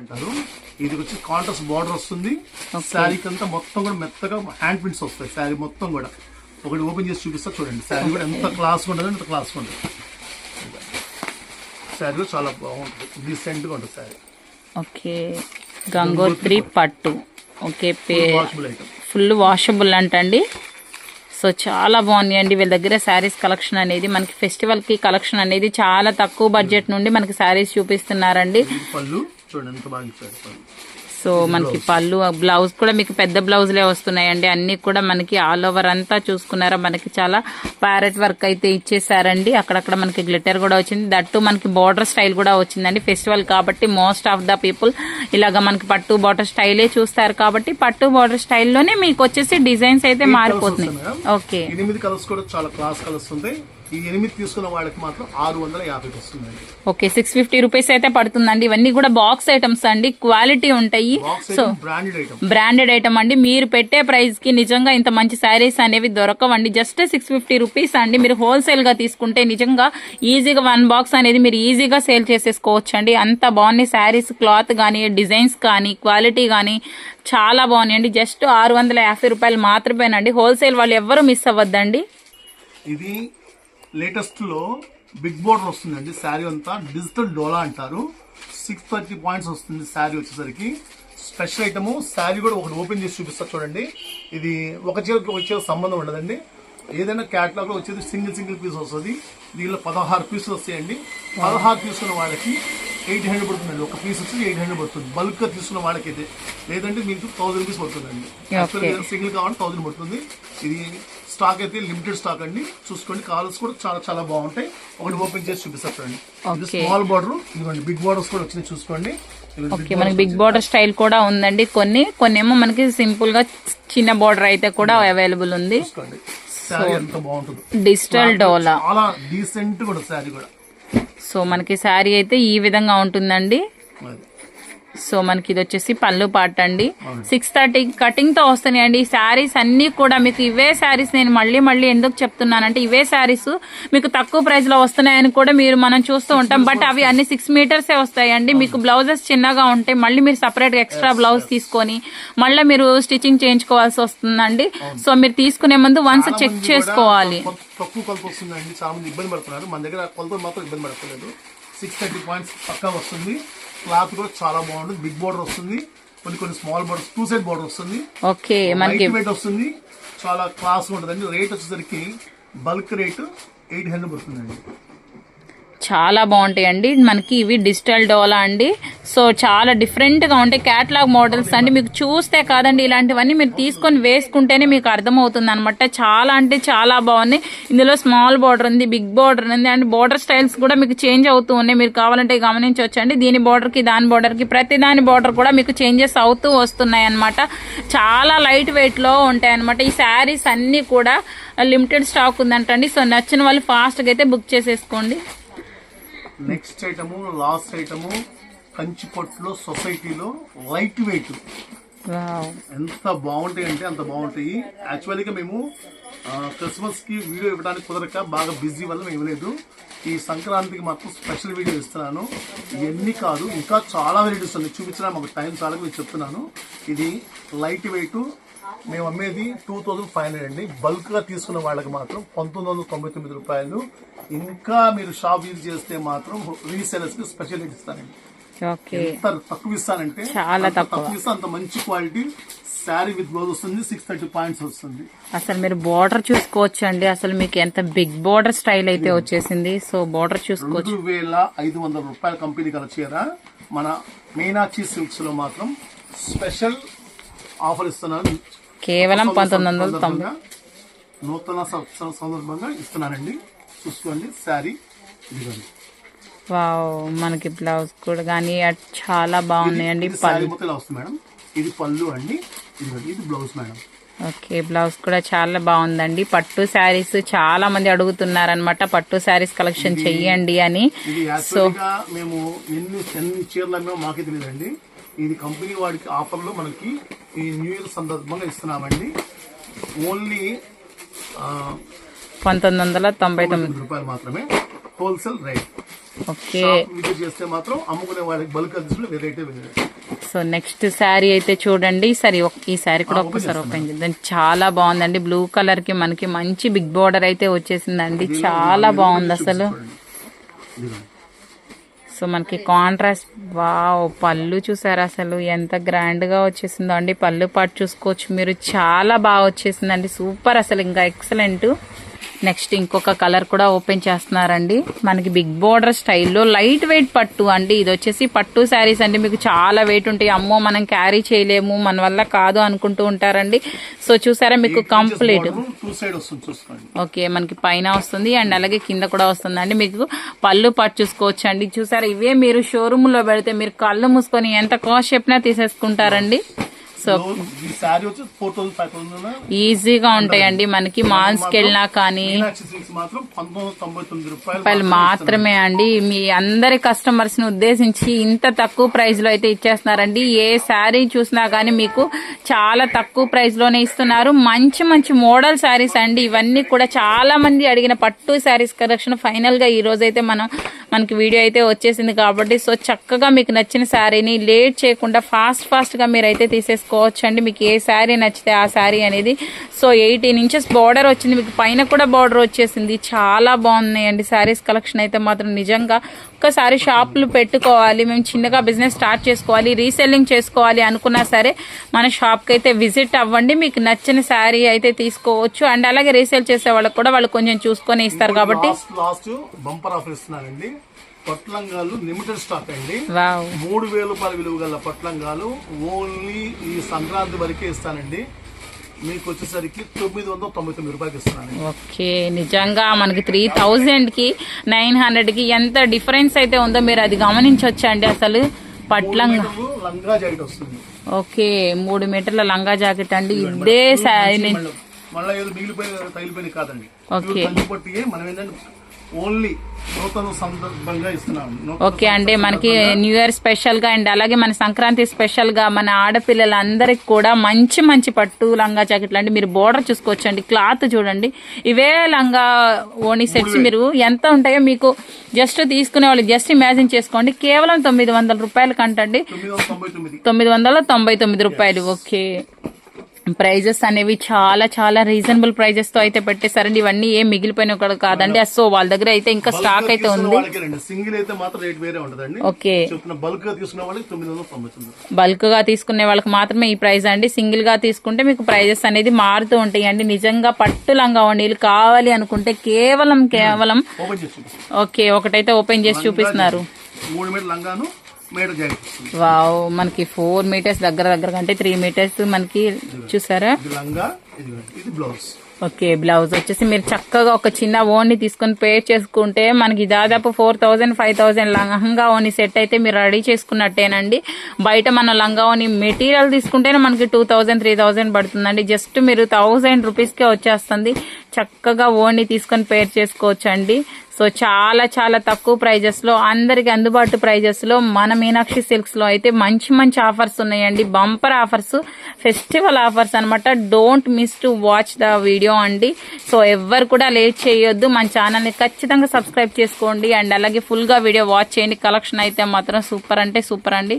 అంటారు. ఇది వచ్చి కాంట్రాస్ట్ బార్డర్ వస్తుంది. శారీకి అంతా మొత్తం కూడా మెత్తగా హ్యాండ్ ప్రింట్స్ వస్తాయి శారీ మొత్తం కూడా. ఒకటి ఓపెన్ చేసి చూపిస్తా చూడండి. శారీ కూడా ఎంత క్లాస్ ఉంటుంది ఎంత క్లాస్ ఉంటుంది. శారీ కూడా చాలా బాగుంటుంది. డీసెంట్గా ఉంటుంది శారీ. ఓకే. గంగోత్రి పట్టు. ఓకే పే ఫుల్ వాషబుల్ అంటండి. సో చాలా బాగున్నాయి అండి వీళ్ళ దగ్గర శారీస్ కలెక్షన్ అనేది మనకి ఫెస్టివల్కి కలెక్షన్ అనేది చాలా తక్కువ బడ్జెట్ నుండి మనకి శారీస్ చూపిస్తున్నారండి. చూడండి ఎంత బాగా ఇచ్చారు. పళ్ళు సో మనకి పళ్ళు బ్లౌజ్ కూడా మీకు పెద్ద బ్లౌజ్లే వస్తున్నాయండి అన్ని కూడా మనకి ఆల్ ఓవర్ అంతా చూసుకున్నారా మనకి చాలా ప్యారెట్ వర్క్ అయితే ఇచ్చేసారండి. అక్కడక్కడ మనకి గ్లిటర్ కూడా వచ్చింది. దట్టు మనకి బార్డర్ స్టైల్ కూడా వచ్చిందండి. ఫెస్టివల్ కాబట్టి మోస్ట్ ఆఫ్ ద పీపుల్ ఇలాగ మనకి పట్టు బార్డర్ స్టైలే చూస్తారు కాబట్టి పట్టు బార్డర్ స్టైల్లోనే మీకు వచ్చేసి డిజైన్స్ అయితే మారిపోతున్నాయి. ఓకే ఎనిమిది కలర్స్ కూడా చాలా క్లాస్ కలర్స్ ఉంటాయి. ఈ ఎనిమిది తీసుకున్న వాళ్ళకి మాత్రం ఆరు వందల యాభైకి వస్తుందండి ఓకే సిక్స్ ఫిఫ్టీ రూపీస్ అయితే పడుతుందండి. ఇవన్నీ కూడా బాక్స్ ఐటమ్స్ అండి. క్వాలిటీ ఉంటాయి. So branded item branded item అండి. మీరు పెట్టే ప్రైస్కి నిజంగా ఇంత మంచి శారీస్ అనేవి దొరకవండి. జస్ట్ సిక్స్ ఫిఫ్టీ రూపీస్ అండి. మీరు హోల్సేల్గా తీసుకుంటే నిజంగా ఈజీగా వన్ బాక్స్ అనేది మీరు ఈజీగా సేల్ చేసేసుకోవచ్చు అండి అంత బాగున్నాయి శారీస్ క్లాత్ కానీ డిజైన్స్ కానీ క్వాలిటీ కానీ చాలా బాగున్నాయండి. జస్ట్ ఆరు వందల యాభై రూపాయలు మాత్రమేనండి. హోల్సేల్ వాళ్ళు ఎవ్వరూ మిస్ అవ్వద్దండి. ఇది లేటెస్ట్లో బిగ్ బోర్డర్ వస్తుందండి. శారీ అంతా డిజిటల్ డోలా అంటారు. సిక్స్ థర్టీ పాయింట్స్ వస్తుంది శారీ వచ్చేసరికి. స్పెషల్ ఐటమ్ శారీ కూడా ఒకటి ఓపెన్ చేసి చూపిస్తా చూడండి. ఇది ఒక చీరకి చీర సంబంధం ఉండదండి. ఏదైనా క్యాటలాగ్లో వచ్చేది సింగిల్ సింగిల్ పీస్ వస్తుంది. దీనిలో పదహారు పీసులు వస్తాయండి. పదహారు తీసుకున్న వాళ్ళకి ఎయిట్ హండ్రెడ్ పడుతుందండి. ఒక పీస్ వచ్చి ఎయిట్ హండ్రెడ్ పడుతుంది. బల్క్గా తీసుకున్న వాళ్ళకి అయితే లేదంటే మీకు థౌసండ్ రూపీస్ పడుతుందండి. సింగిల్ కావాలంటే థౌసండ్ పడుతుంది. ఇది స్టాక్ అయితే లిమిటెడ్ స్టాక్ అండి. చూసుకోండి కలర్స్ కూడా చాలా చాలా బాగుంటాయి. ఒకటి ఓపెన్ చేసి చూపిస్తా చూడండి. ఇది Okay. Small border. ఇదిగోండి బిగ్ బార్డర్స్ కూడా వచ్చినాయి చూసుకోండి. ఓకే మనకి బిగ్ బార్డర్ స్టైల్ కూడా ఉందండి. కొన్ని కొన్ని ఏమో మనకి సింపుల్గా చిన్న బార్డర్ అయితే కూడా అవైలబుల్ ఉంది. డిజిటల్ డోలా. చాలా డీసెంట్ కూడా శారీ కూడా. సో మనకి శారీ అయితే ఈ విధంగా ఉంటుందండి. సో మనకి ఇది వచ్చేసి పళ్ళు పాట అండి. సిక్స్ థర్టీ కటింగ్తో వస్తున్నాయండి. ఈ శారీస్ అన్ని కూడా మీకు ఇవే శారీస్ నేను మళ్ళీ మళ్ళీ ఎందుకు చెప్తున్నానంటే ఇవే శారీస్ మీకు తక్కువ ప్రైస్లో వస్తున్నాయని కూడా మీరు మనం చూస్తూ ఉంటాం. బట్ అవి అన్ని సిక్స్ మీటర్స్ వస్తాయండి. మీకు బ్లౌజెస్ చిన్నగా ఉంటాయి మళ్ళీ మీరు సపరేట్గా ఎక్స్ట్రా బ్లౌజ్ తీసుకొని మళ్ళీ మీరు స్టిచ్చింగ్ చేయించుకోవాల్సి వస్తుందండి. సో మీరు తీసుకునే ముందు వన్స్ చెక్ చేసుకోవాలి. తక్కువ కొలత వస్తుందండి చాలా మంది ఇబ్బంది పడుతున్నారు. మన దగ్గర కొలతలు మాత్రం ఇబ్బంది పడట్లేదు. సిక్స్ థర్టీ పాయింట్స్ పక్కా వస్తుంది. క్లాత్ కూడా చాలా బాగుంటుంది. బిగ్ బోర్డర్ వస్తుంది. కొన్ని కొన్ని small border two side border వస్తుంది. ఓకే మనకి లైట్ వెయిట్ వస్తుంది. చాలా క్లాస్ ఉంటుందండి. రేట్ వచ్చేసరికి బల్క్ రేట్ ఎయిట్ హండ్రెడ్ పడుతుందండి. చాలా బాగుంటాయండి. మనకి ఇవి డిజిటల్ డోలా అండి. సో చాలా డిఫరెంట్గా ఉంటాయి. క్యాట్లాగ్ మోడల్స్ అండి. మీకు చూస్తే కాదండి ఇలాంటివన్నీ మీరు తీసుకొని వేసుకుంటేనే మీకు అర్థమవుతుంది అనమాట చాలా అంటే చాలా బాగున్నాయి. ఇందులో స్మాల్ బార్డర్ ఉంది బిగ్ బార్డర్ ఉంది అండ్ బార్డర్ స్టైల్స్ కూడా మీకు చేంజ్ అవుతూ ఉన్నాయి. మీరు కావాలంటే గమనించవచ్చు అండి దీని బార్డర్కి దాని బార్డర్కి ప్రతి దాని బార్డర్ కూడా మీకు చేంజెస్ అవుతూ వస్తున్నాయి అనమాట చాలా లైట్ వెయిట్లో ఉంటాయి అనమాట ఈ శారీస్ అన్నీ కూడా లిమిటెడ్ స్టాక్ ఉందంటండి. సో నచ్చిన వాళ్ళు ఫాస్ట్గా అయితే బుక్ చేసేసుకోండి. నెక్స్ట్ ఐటము లాస్ట్ ఐటము కంచిపట్టులో సొసైటీలో లైట్ వెయిట్. ఎంత బాగుంటాయి అంటే అంత బాగుంటాయి. యాక్చువల్గా మేము క్రిస్మస్కి వీడియో ఇవ్వడానికి కుదరక బాగా బిజీ వల్ల మేము ఇవ్వలేదు. ఈ సంక్రాంతికి మాత్రం స్పెషల్ వీడియో ఇస్తున్నాను. ఇవన్నీ కాదు ఇంకా చాలా వెరైటీస్ ఉన్నాయి. చూపించిన మాకు టైం చాలా మీకు చెప్తున్నాను. ఇది లైట్ వెయిట్ మేము అమ్మేది టూ థౌజండ్ ఫైవ్ హండ్రెడ్ అండి. బల్క్గా తీసుకున్న వాళ్ళకి మాత్రం పంతొమ్మిది వందల తొంభై తొమ్మిది రూపాయలు. ఇంకా మీరు షాప్ యూజ్ చేస్తే మాత్రం రీసేలర్స్కి స్పెషల్ రేట్ ఇస్తానండి. ఎంత తక్కువ ఇస్తానంటే చాలా తక్కువ. తక్కువ ఇస్తే అంత మంచి క్వాలిటీ శారీ విత్ బ్లౌజ్ వస్తుంది సిక్స్ థర్టీ పాయింట్స్ వస్తుంది. అసలు మీరు బార్డర్ చూసుకోవచ్చు అండి అసలు మీకు ఎంత బిగ్ బార్డర్ స్టైల్ అయితే వచ్చేసింది. సో బార్డర్ చూసుకోవచ్చు. రెండు వేల ఐదు వందల రూపాయల కంపెనీ గల చీర మన మీనాక్షి సిల్క్స్లో మాత్రం స్పెషల్ ఆఫర్ ఇస్తున్నాను కేవలం పంతొమ్మిది వందల తొంభై నూతన సంవత్సరం సందర్భంగా ఇస్తున్నానండి. చూసుకోండి శారీ ఇదిగోండి. వావ్ మనకి బ్లౌజ్ కూడా కానీ చాలా బాగున్నాయండి ఇది పళ్ళు. మొత్తం ఇలా వస్తుంది మేడం. ఇది పళ్ళు అండి. ఇది బ్లౌజ్ మేడం. ఓకే బ్లౌజ్ కూడా చాలా బాగుందండి. పట్టు శారీస్ చాలా మంది అడుగుతున్నారనమాట పట్టు శారీస్ కలెక్షన్ చెయ్యండి అని. గా మేము ఎన్ని చీరలు మాకే తెలియదండి. ఇది కంపెనీ వాడికి ఆఫర్లో మనకి ఈ న్యూ ఇయర్ సందర్భంగా ఇస్తున్నామండి. ఓన్లీ పంతొమ్మిది వందల తొంభై తొమ్మిది. రూపాయలు మాత్రమే హోల్సేల్ రేట్. ఓకే. విజిట్ చేస్తే మాత్రం అమ్ముకునే వాళ్ళకి బల్క్ తీసుకుని వెరైటీ వేరే సో నెక్స్ట్ శారీ అయితే చూడండి. సరే ఈ శారీ కూడా ఒక్కసారి ఓపెన్ చేద్దాం. చాలా బాగుందండి. బ్లూ కలర్కి మనకి మంచి బిగ్ బోర్డర్ అయితే వచ్చేసిందండి. చాలా బాగుంది అసలు. సో మనకి కాంట్రాస్ట్ వావ్ పళ్ళు చూసారు అసలు? ఎంత గ్రాండ్గా వచ్చేసిందో అండి. పళ్ళు పాటు చూసుకోవచ్చు. మీరు చాలా బాగా వచ్చేసిందండి. సూపర్ అసలు ఇంకా. ఎక్సలెంట్ నెక్స్ట్ ఇంకొక కలర్ కూడా ఓపెన్ చేస్తున్నారండి. మనకి బిగ్ బోర్డర్ స్టైల్లో లైట్ వెయిట్ పట్టు అండి. ఇది వచ్చేసి పట్టు శారీస్ అండి. మీకు చాలా వెయిట్ ఉంటాయి. అమ్మో మనం క్యారీ చేయలేము. మన వల్ల కాదు అనుకుంటూ ఉంటారండి. సో చూసారా మీకు కంప్లీట్ ఓకే మనకి పైన వస్తుంది అండ్ అలాగే కింద కూడా వస్తుంది మీకు పళ్ళు పట్టు చూసుకోవచ్చు అండి చూసారా ఇవే మీరు షోరూమ్లో పెడితే మీరు కళ్ళు మూసుకొని ఎంత కాస్ట్ చెప్పినా తీసేసుకుంటారండి. సో ఈజీగా ఉంటాయండి. మనకి మాల్స్ వెళ్ళినా కానీ రూపాయలు మాత్రమే అండి. మీ అందరి కస్టమర్స్ని ఉద్దేశించి ఇంత తక్కువ ప్రైస్లో అయితే ఇచ్చేస్తున్నారండి. ఏ శారీ చూసినా గానీ మీకు చాలా తక్కువ ప్రైస్లోనే ఇస్తున్నారు. మంచి మంచి మోడల్ శారీస్ అండి. ఇవన్నీ కూడా చాలా మంది అడిగిన పట్టు శారీస్ కలెక్షన్ ఫైనల్గా ఈ రోజు అయితే మనం మనకి వీడియో అయితే వచ్చేసింది కాబట్టి సో చక్కగా మీకు నచ్చిన శారీని లేట్ చేయకుండా ఫాస్ట్ ఫాస్ట్గా మీరైతే తీసేసుకోవచ్చు అండి మీకు ఏ శారీ నచ్చితే ఆ శారీ అనేది. సో ఎయిటీన్ ఇంచెస్ బార్డర్ వచ్చింది. మీకు పైన కూడా బార్డర్ వచ్చేసింది. చాలా బాగున్నాయండి శారీస్. కలెక్షన్ అయితే మాత్రం నిజంగా ఒక్కసారి షాపులు పెట్టుకోవాలి. మేము చిన్నగా బిజినెస్ స్టార్ట్ చేసుకోవాలి రీసెల్లింగ్ చేసుకోవాలి అనుకున్నా సరే మన షాప్కి అయితే విజిట్ అవ్వండి. మీకు నచ్చిన శారీ అయితే తీసుకోవచ్చు. అండ్ అలాగే రీసేల్ చేసే వాళ్ళకి కూడా వాళ్ళు కొంచెం చూసుకొని ఇస్తారు కాబట్టి. లాస్ట్ లాస్ట్ బంపర్ ఆఫర్ ఇస్తున్నానండి పొట్లంగాలు లిమిటెడ్ స్టాక్ అండి మూడు వేల రూపాయల విలువ గల పొట్లంగాలు ఓన్లీ ఈ సంక్రాంతి వరకే ఇస్తానండి. మీకు వచ్చేసరికి తొమ్మిది వందల తొంభై తొమ్మిది రూపాయలకి ఇస్తున్నానండి ఓకే నిజంగా మనకి త్రీ థౌజండ్కి నైన్ హండ్రెడ్కి ఎంత డిఫరెన్స్ అయితే ఉందో మీరు అది గమనించవచ్చండి అసలు. పట్లంగా. లంగా జాకెట్ వస్తుంది. ఓకే మూడు మీటర్ల లంగా జాకెట్ అండి. ఇదే శారీ మళ్ళీ ఏదో మిగిలిపోయిన తగిలిపోయిన కాదండి. ఓకే. పట్టియే మనం ఏంటంటే ఓన్లీ నూతన సందర్భంగా ఇస్తున్నాం. నూతన ఓకే అండి మనకి న్యూ ఇయర్ స్పెషల్గా అండ్ అలాగే మన సంక్రాంతి స్పెషల్గా మన ఆడపిల్లలందరికి కూడా మంచి మంచి పట్టు లంగా జాకెట్లు అండి మీరు బోర్డర్ చూసుకోవచ్చు అండి క్లాత్ చూడండి. ఇవే లంగా ఓణి సెట్స్ మీరు ఎంత ఉంటాయో మీకు జస్ట్ తీసుకునే వాళ్ళు జస్ట్ ఇమాజిన్ చేసుకోండి కేవలం తొమ్మిది వందల రూపాయల కంటండి. తొమ్మిది వందల తొంభై తొమ్మిది రూపాయలు ఓకే. ప్రైజెస్ అనేవి చాలా చాలా రీజనబుల్ ప్రైజెస్తో అయితే పెట్టేశారండి. ఇవన్నీ ఏం మిగిలిపోయిన కాదండి. సో వాళ్ళ దగ్గర అయితే ఇంకా స్టాక్ అయితే ఉంది. సింగిల్ అయితే మాత్రం రేట్ వేరే ఉంటదండి. ఓకే. బల్క్గా తీసుకున్న వాళ్ళకి బల్క్గా తీసుకునే వాళ్ళకి మాత్రమే ఈ ప్రైస్ అండి. సింగిల్గా తీసుకుంటే మీకు ప్రైజెస్ అనేది మారుతూ ఉంటాయి అండి నిజంగా పట్టు లంగా నీళ్ళు కావాలి అనుకుంటే కేవలం కేవలం చూపిస్తాను. ఓకే ఒకటైతే ఓపెన్ చేసి చూపిస్తున్నారు. మూడు మీటర్ లంగాను వావ్ మనకి ఫోర్ మీటర్స్ దగ్గర దగ్గర కంటే త్రీ మీటర్స్ మనకి చూసారా? ఓకే బ్లౌజ్ వచ్చేసి మీరు చక్కగా ఒక చిన్న ఓన్ని తీసుకొని పే చేసుకుంటే మనకి దాదాపు ఫోర్ థౌజండ్ ఫైవ్ థౌజండ్ లంగా ఓని సెట్ అయితే మీరు రెడీ చేసుకున్నట్టేనండి. బయట మన లంగా ఓని మెటీరియల్ తీసుకుంటేనే మనకి టూ థౌజండ్ త్రీ థౌజండ్ పడుతుందండి. జస్ట్ మీరు థౌజండ్ రూపీస్కే వచ్చేస్తుంది. చక్కగా ఓన్ని తీసుకొని పేర్ చేసుకోవచ్చు అండి సో చాలా చాలా తక్కువ ప్రైజెస్లో అందరికి అందుబాటు ప్రైజెస్లో మన మీనాక్షి సిల్క్స్లో అయితే మంచి మంచి ఆఫర్స్ ఉన్నాయండి. బంపర్ ఆఫర్స్ ఫెస్టివల్ ఆఫర్స్ అనమాట don't miss to watch the video అండి. సో ఎవ్వరు కూడా లేట్ చేయొద్దు. మన ఛానల్ని ఖచ్చితంగా సబ్స్క్రైబ్ చేసుకోండి. అండ్ అలాగే ఫుల్గా వీడియో వాచ్ చేయండి. కలెక్షన్ అయితే మాత్రం సూపర్ అంటే సూపర్ అండి.